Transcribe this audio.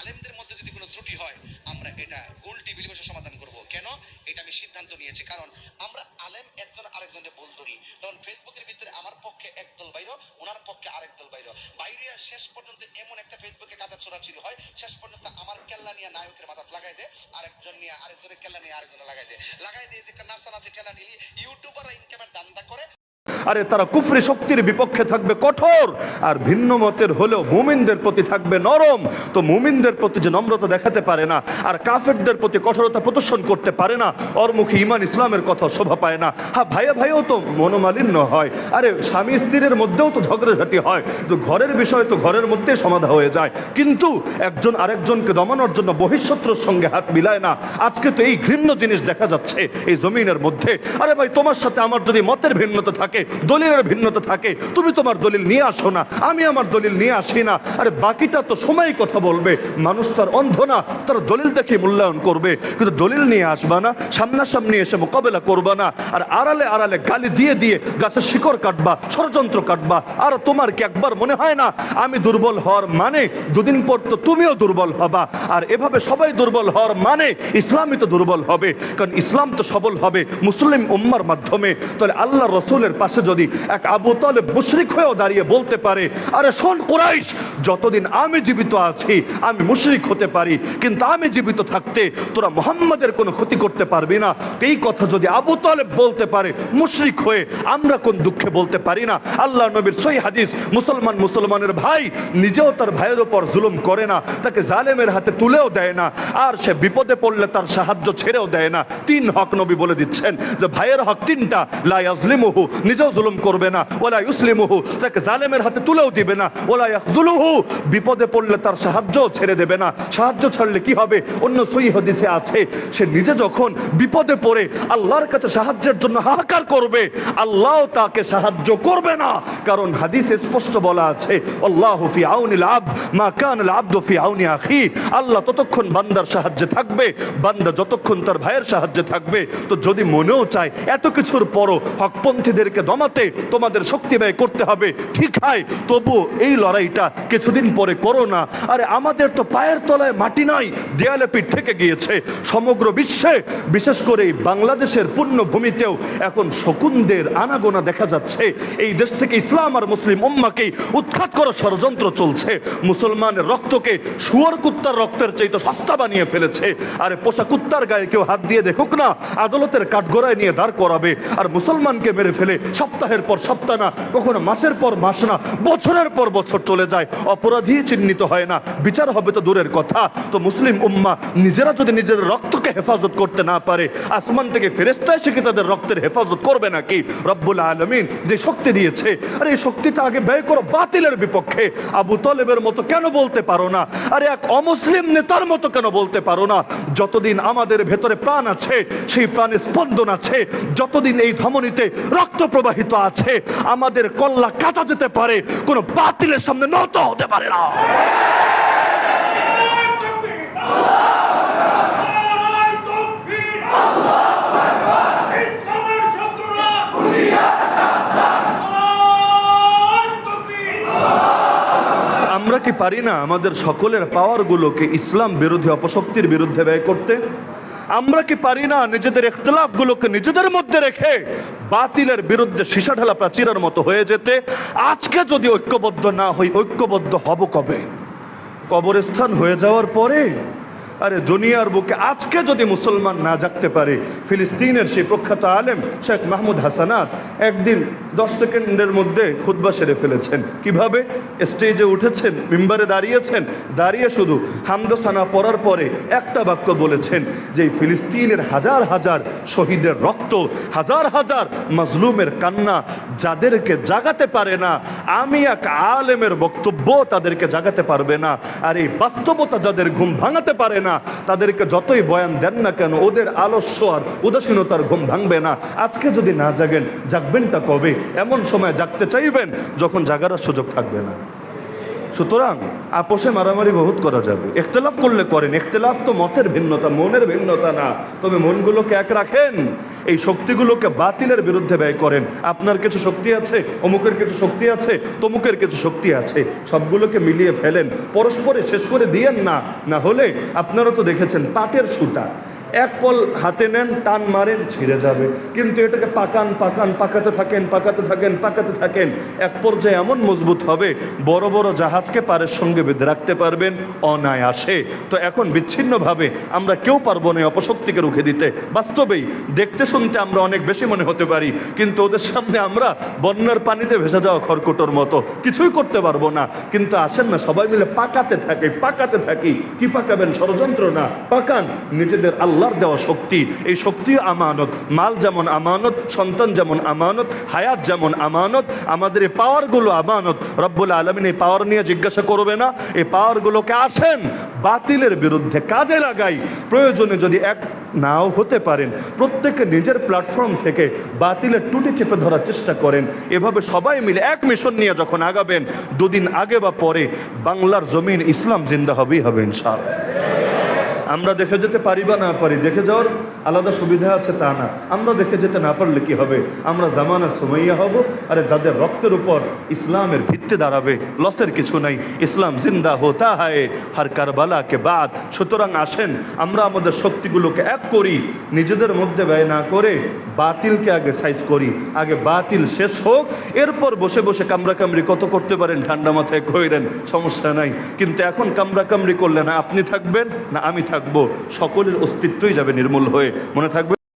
আলেমদের মধ্যে যদি কোনো ত্রুটি হয়, আমরা এটা গোল টেবিল বসে সমাধান করব। কেন? এটা আমি সিদ্ধান্ত নিয়েছি। কারণ আমরা আলেম একজন আরেকজনকে বল ধরি। তখন ফেসবুকের ভিতরে আমার পক্ষে একদল বাইর ওনার পক্ষে আরেক দল বাইর। বাইরে শেষ পর্যন্ত এমন একটা ফেসবুকে কাদা চোরাচুরি হয়, শেষ পর্যন্ত আমার কেল্লা নিয়ে নায়কের মাথা লাগাই দেয়, আরেকজন নিয়ে আরেকজনের কেল্লা নিয়ে আরেকজন লাগাই দেয়। লাগাই দিয়ে যে একটা নাচানাচি ঠেলা ঢিলি ইউটিউবাররা ইনকামের দান্দা করে আরে তারা কুফরি শক্তির বিপক্ষে থাকবে কঠোর, আর ভিন্ন মতের হলেও মুমিনদের প্রতি থাকবে নরম। তো মুমিনদের প্রতি যে নম্রতা দেখাতে পারে না, আর কাফেরদের প্রতি কঠোরতা প্রদর্শন করতে পারে না ওর মুখে ইমান ইসলামের কথা শোভা পায় না। হ্যাঁ ভাইয়া ভাইও তো মনোমালিন্য হয়। আরে স্বামী স্ত্রীর মধ্যেও তো ঝগড়াঝাটি হয়। তো ঘরের বিষয় তো ঘরের মধ্যে সমাধা হয়ে যায়। কিন্তু একজন আরেকজনকে দমানোর জন্য বহিঃশত্রুর সঙ্গে হাত মিলায় না। আজকে তো এই ঘৃণ্য জিনিস দেখা যাচ্ছে এই জমিনের মধ্যে। আরে ভাই, তোমার সাথে আমার যদি মতের ভিন্নতা থাকে দলিলের ভিন্নতা থাকে। তুমি তোমার দলিল নিয়ে আসো না, আমি আমার দলিল নিয়ে আসি না। আরে বাকিটা তো সময় কথা বলবে। মানুষ তার অন্ধ না, তার দলিল দেখে মূল্যায়ন করবে। কিন্তু দলিল নিয়ে আসবা না, সামনাসামনি এসে মোকাবেলা করবা না। আর আড়ালে আড়ালে গালি দিয়ে দিয়ে গাছের শিকড় কাটবা, ষড়যন্ত্র কাটবা। আর তোমার কি একবার মনে হয় না, আমি দুর্বল হওয়ার মানে? দুদিন পর তো তুমিও দুর্বল হবা। আর এভাবে সবাই দুর্বল হওয়ার মানে? ইসলামই তো দুর্বল হবে। কারণ ইসলাম তো সবল হবে মুসলিম উম্মার মাধ্যমে। তাহলে আল্লাহ রসুলের পাশে যদি এক আবু তালেব মুশরিক হয়েও দাঁড়িয়ে বলতে পারে, আরে শোন কুরাইশ, যতদিন আমি জীবিত আছি, আমি মুশরিক হতে পারি, কিন্তু আমি জীবিত থাকতে তোরা মোহাম্মদের কোনো ক্ষতি করতে পারবি না। এই কথা যদি আবু তালেব বলতে পারে, মুশরিক হয়ে আমরা কোন দুঃখে বলতে পারি না। আল্লাহ নবীর সই হাদিস, মুসলমান মুসলমানের ভাই নিজেও তার ভাইয়ের ওপর জুলুম করে না, তাকে জালেমের হাতে তুলেও দেয় না, আর সে বিপদে পড়লে তার সাহায্য ছেড়েও দেয় না। তিন হক নবী বলে দিচ্ছেন যে, ভাইয়ের হক তিনটা, লা ইয়াজলিমুহু, নিজেও জুলুম করবে না। ওলা ইউসলিমুহু, তাকে জালেমের হাতে তুলেও দিবে না। ওলা ইয়াখদুলুহু, বিপদে পড়লে তার সাহায্যও ছেড়ে দেবে না। সাহায্য ছাড়লে কি হবে? অন্য সই হদিসে আছে, সে নিজে যখন বিপদে পড়ে, আল্লাহর কাছে সাহায্যের জন্য হাহাকার করবে, আল্লাহ তাকে সাহায্য করবে না। কারণ হাদিসে স্পষ্ট বলা আছে, আল্লাহ ফি আউনিল আব, মা কানাল আব্দু ফি আউনি আখি। আল্লাহ ততক্ষণ বান্দার সাহায্যে থাকবে, বান্দা যতক্ষণ তার ভাইয়ের সাহায্যে থাকবে। তো যদি মনেও চায়, এত কিছুর পরও হকপন্থীদেরকে দমাতে তোমাদের শক্তি ব্যয় করতে হবে। ঠিক হয় তবু এই লড়াইটা কিছুদিন পরে করো না। আরে আমাদের তো পায়ের তলায় মাটি নাই, দেয়ালে পিঠ থেকে গিয়েছে। সমগ্র বিশ্বে, বিশেষ করে বাংলাদেশের পূর্ণভূমিতেও এখন শকুনদের আনাগোনা দেখা যাচ্ছে। এই দেশ থেকে ইসলাম আর মুসলিম উম্মাকেই উৎখাত করার ষড়যন্ত্র চলছে। মুসলমানের রক্তকে শুয়ার কুত্তার রক্তের চাইতে সস্তা বানিয়ে ফেলেছে। আরে পোষা কুত্তার গায়ে কেউ হাত দিয়ে দেখুক না, আদালতের কাঠগোড়ায় নিয়ে দাঁড় করাবে। আর মুসলমানকে মেরে ফেলে সপ্তাহের পর সপ্তাহ না, কখনো মাসের পর মাস না, বছরের পর বছর চলে যায়। অপরাধী চিহ্নিত হয় না। বিচার হবে তো দূরের কথা। তো মুসলিম উম্মা নিজেরা যদি নিজেদের রক্তকে হেফাজত করতে না পারে, আসমান থেকে ফেরেস্তায় কি তাদের রক্তের হেফাজত করবে নাকি? রব্বুল আলমিন যে শক্তি দিয়েছে, আর এই শক্তিটা আগে ব্যয় করো বাতিলের বিপক্ষে। আবু তলেবের মতো কেন বলতে পারো না? আরে এক অমুসলিম নেতার মতো কেন বলতে পারো না? যতদিন আমাদের ভেতরে প্রাণ আছে, সেই প্রাণে স্পন্দন আছে। যতদিন এই ধমনীতে রক্ত প্রবাহিত আছে। আমাদের কল্লা কাটা যেতে পারে, কোনো বাতিলের সামনে নত হতে পারে না। আমরা কি পারি না আমাদের সকলের পাওয়ারগুলোকে ইসলাম বিরোধী অপশক্তির বিরুদ্ধে ব্যয় করতে? আমরা কি পারি না নিজেদের ইখতলাফগুলোকে নিজেদের মধ্যে রেখে বাতিলের বিরুদ্ধে সীসা ঢালা প্রাচীরের মতো হয়ে যেতে? আজকে যদি ঐক্যবদ্ধ না হই, ঐক্যবদ্ধ হব কবে? কবরস্থান হয়ে যাওয়ার পরে আরে দুনিয়ার বুকে আজকে যদি মুসলমান না জাগতে পারে, ফিলিস্তিনের সেই প্রখ্যাত আলেম শেখ মাহমুদ হাসানাত একদিন দশ সেকেন্ডের মধ্যে খুদ্া সেরে ফেলেছেন। কীভাবে? স্টেজে উঠেছেন, মিম্বারে দাঁড়িয়েছেন, দাঁড়িয়ে শুধু হামদোসানা পড়ার পরে একটা বাক্য বলেছেন যে, ফিলিস্তিনের হাজার হাজার শহীদের রক্ত, হাজার হাজার মাজলুমের কান্না যাদেরকে জাগাতে পারে না, আমি এক আলেমের বক্তব্য তাদেরকে জাগাতে পারবে না। আর এই বাস্তবতা যাদের ঘুম ভাঙাতে পারে না তাদেরকে যতই বয়ান দেন না কেন, ওদের আলস্য আর উদাসীনতার ঘুম ভাঙবে না। আজকে যদি না জাগেন, জাগবেনটা কবে? এমন সময় জাগতে চাইবেন যখন জাগার সুযোগ থাকবে না। সুতরাং আপোষে মারামারি বহুত করা যাবে। ইখতলাফ করলে করেন। ইখতলাফ তো মতের ভিন্নতা, মনের ভিন্নতা না। তবে মনগুলোকে এক রাখেন। এই শক্তিগুলোকে বাতিলের বিরুদ্ধে ব্যয় করেন। আপনার কিছু শক্তি আছে? অমুকের কিছু শক্তি আছে? তমুকের কিছু শক্তি আছে। সবগুলোকে মিলিয়ে ফেলেন। পরস্পরে শেষ করে দিয়েন না। না হলে আপনারা তো দেখেছেন পাটের সুতা। এক পল হাতে নেন, টান মারেন, ছিঁড়ে যাবে। কিন্তু এটাকে পাকান পাকান, পাকাতে থাকেন পাকাতে থাকেন পাকাতে থাকেন। এক পর্যায়ে এমন মজবুত হবে, বড় বড় জাহাজকে পারের সঙ্গে বেঁধে রাখতে পারবেন, অনায়াসে। তো এখন বিচ্ছিন্নভাবে আমরা কেউ পারব না অপশক্তিকে রুখে দিতে। বাস্তবেই দেখতে শুনতে আমরা অনেক বেশি মনে হতে পারি, কিন্তু ওদের সামনে আমরা বন্যার পানিতে ভেসে যাওয়া খড়কুটোর মতো কিছুই করতে পারব না। কিন্তু আসেন না, সবাই মিলে পাকাতে থাকে, পাকাতে থাকি। কি পাকাবেন, ষড়যন্ত্র না? পাকান নিজেদের আল্লাহর দেওয়া শক্তি। এই শক্তি আমানত, মাল যেমন আমানত, সন্তান যেমন আমানত, হায়াত যেমন আমানত, আমাদের এই পাওয়ারগুলো আমানত। রব্বুল আলমিন এই পাওয়ার নিয়ে জিজ্ঞাসা করবে না এই পাওয়ারগুলোকে আসেন, বাতিলের বিরুদ্ধে কাজে লাগাই। প্রয়োজনে যদি এক নাও হতে পারেন, প্রত্যেকে নিজের প্ল্যাটফর্ম থেকে বাতিলের টুটি চেপে ধরার চেষ্টা করেন। এভাবে সবাই মিলে এক মিশন নিয়ে যখন আগাবেন, দুদিন আগে বা পরে বাংলার জমিন ইসলাম জিন্দা হবেই হবে, ইনশাআল্লাহ। আমরা দেখে যেতে পারি বা না পারি, দেখে যাওয়ার আলাদা সুবিধা আছে তা না। আমরা দেখে যেতে না পারলে কি হবে? আমরা জামানার সময়য়া হব, আরে যাদের রক্তের উপর ইসলামের ভিত্তি দাঁড়াবে, লসের কিছু নাই। ইসলাম জিন্দা হোতা হায়, হার কারবালাকে বাদ। সুতরাং আসেন, আমরা আমাদের শক্তিগুলোকে এক করি, নিজেদের মধ্যে ব্যয় না করে বাতিলকে আগে সাইজ করি। আগে বাতিল শেষ হোক, এরপর বসে বসে কামড়াকামড়ি কত করতে পারেন, ঠান্ডা মাথায় কইরেন, সমস্যা নাই। কিন্তু এখন কামড়াকামড়ি করলে না আপনি থাকবেন, না আমি থাকব। সকলের অস্তিত্বই যাবে নির্মূল হয়ে। মনে থাকবে?